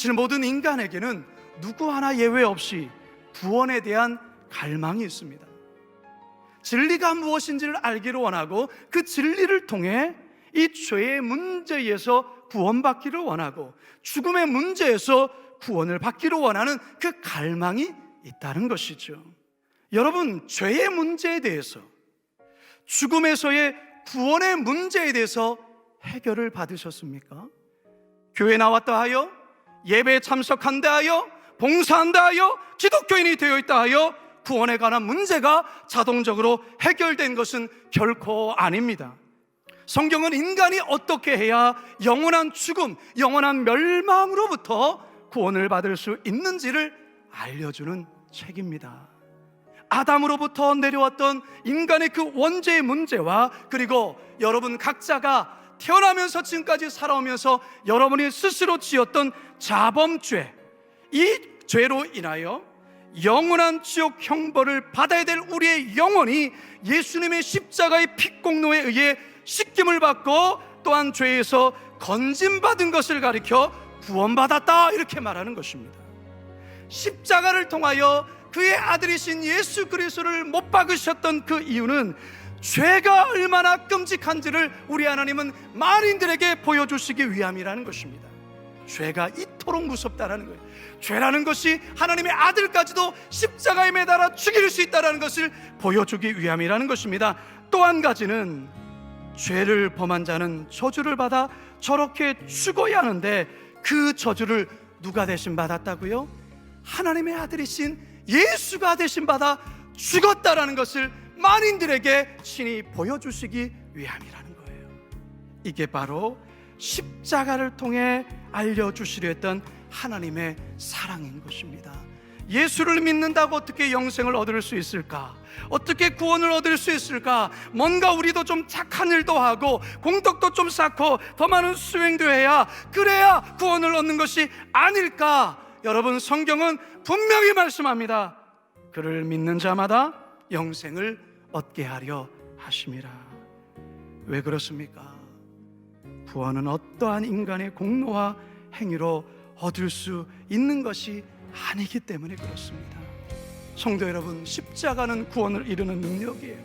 사실 모든 인간에게는 누구 하나 예외 없이 구원에 대한 갈망이 있습니다. 진리가 무엇인지를 알기를 원하고 그 진리를 통해 이 죄의 문제에서 구원받기를 원하고 죽음의 문제에서 구원을 받기를 원하는 그 갈망이 있다는 것이죠. 여러분, 죄의 문제에 대해서 죽음에서의 구원의 문제에 대해서 해결을 받으셨습니까? 교회 나왔다 하여 예배에 참석한다 하여 봉사한다 하여 기독교인이 되어 있다 하여 구원에 관한 문제가 자동적으로 해결된 것은 결코 아닙니다. 성경은 인간이 어떻게 해야 영원한 죽음, 영원한 멸망으로부터 구원을 받을 수 있는지를 알려주는 책입니다. 아담으로부터 내려왔던 인간의 그 원죄의 문제와 그리고 여러분 각자가 태어나면서 지금까지 살아오면서 여러분이 스스로 지었던 자범죄, 이 죄로 인하여 영원한 지옥 형벌을 받아야 될 우리의 영혼이 예수님의 십자가의 피공로에 의해 씻김을 받고 또한 죄에서 건짐받은 것을 가리켜 구원받았다 이렇게 말하는 것입니다. 십자가를 통하여 그의 아들이신 예수 그리스도를 못 박으셨던 그 이유는 죄가 얼마나 끔찍한지를 우리 하나님은 만인들에게 보여주시기 위함이라는 것입니다. 죄가 이토록 무섭다라는 거예요. 죄라는 것이 하나님의 아들까지도 십자가에 매달아 죽일 수 있다라는 것을 보여주기 위함이라는 것입니다. 또 한 가지는 죄를 범한 자는 저주를 받아 저렇게 죽어야 하는데 그 저주를 누가 대신 받았다고요? 하나님의 아들이신 예수가 대신 받아 죽었다라는 것을 만인들에게 친히 보여주시기 위함이라는 거예요. 이게 바로 십자가를 통해 알려주시려 했던 하나님의 사랑인 것입니다. 예수를 믿는다고 어떻게 영생을 얻을 수 있을까? 어떻게 구원을 얻을 수 있을까? 뭔가 우리도 좀 착한 일도 하고 공덕도 좀 쌓고 더 많은 수행도 해야 그래야 구원을 얻는 것이 아닐까? 여러분 성경은 분명히 말씀합니다. 그를 믿는 자마다 영생을 얻게 하려 하심이라. 왜 그렇습니까? 구원은 어떠한 인간의 공로와 행위로 얻을 수 있는 것이 아니기 때문에 그렇습니다. 성도 여러분, 십자가는 구원을 이루는 능력이에요.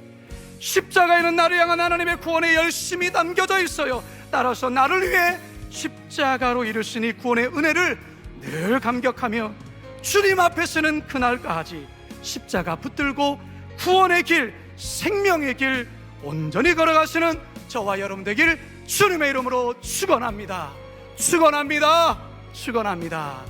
십자가에는 나를 향한 하나님의 구원의 열심이 담겨져 있어요. 따라서 나를 위해 십자가로 이루시니 구원의 은혜를 늘 감격하며 주님 앞에 서는 그날까지 십자가 붙들고 구원의 길, 생명의 길 온전히 걸어가시는 저와 여러분 되길 주님의 이름으로 축원합니다. 축원합니다. 축원합니다.